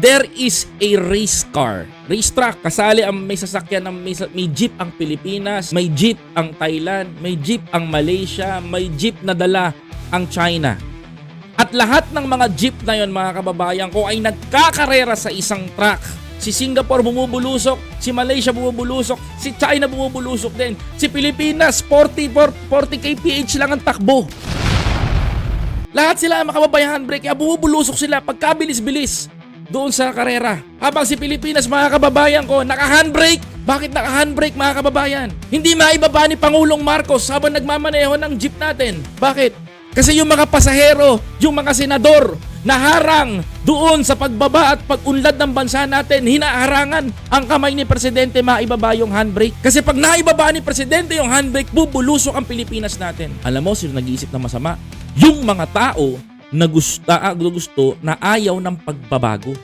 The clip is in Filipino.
there is a race car. Race track, kasali ang may sasakyan ng may, may jeep ang Pilipinas, may jeep ang Thailand, may jeep ang Malaysia, may jeep na dala ang China. At lahat ng mga jeep na yon mga kababayan ko ay nagkakarera sa isang track. Si Singapore bumubulusok, si Malaysia bumubulusok, si China bumubulusok din. Si Pilipinas 40 40 40 kph lang ang takbo. Lahat sila mga kababayan handbrake kaya bumubulusok sila pagkabilis-bilis doon sa karera. Habang si Pilipinas mga kababayan ko naka-handbrake. Bakit naka-handbrake mga kababayan? Hindi maibaba ni Pangulong Marcos habang nagmamaneho ng jeep natin. Bakit? Kasi yung mga pasahero, yung mga senador, naharang doon sa pagbaba at pag-unlad ng bansa natin, hinaharangan ang kamay ni Presidente maibaba yung handbrake. Kasi pag naibaba ni Presidente yung handbrake, bubulusok ang Pilipinas natin. Alam mo, sino nag-iisip na masama? Yung mga tao na gusto, ah, gusto na ayaw ng pagbabago.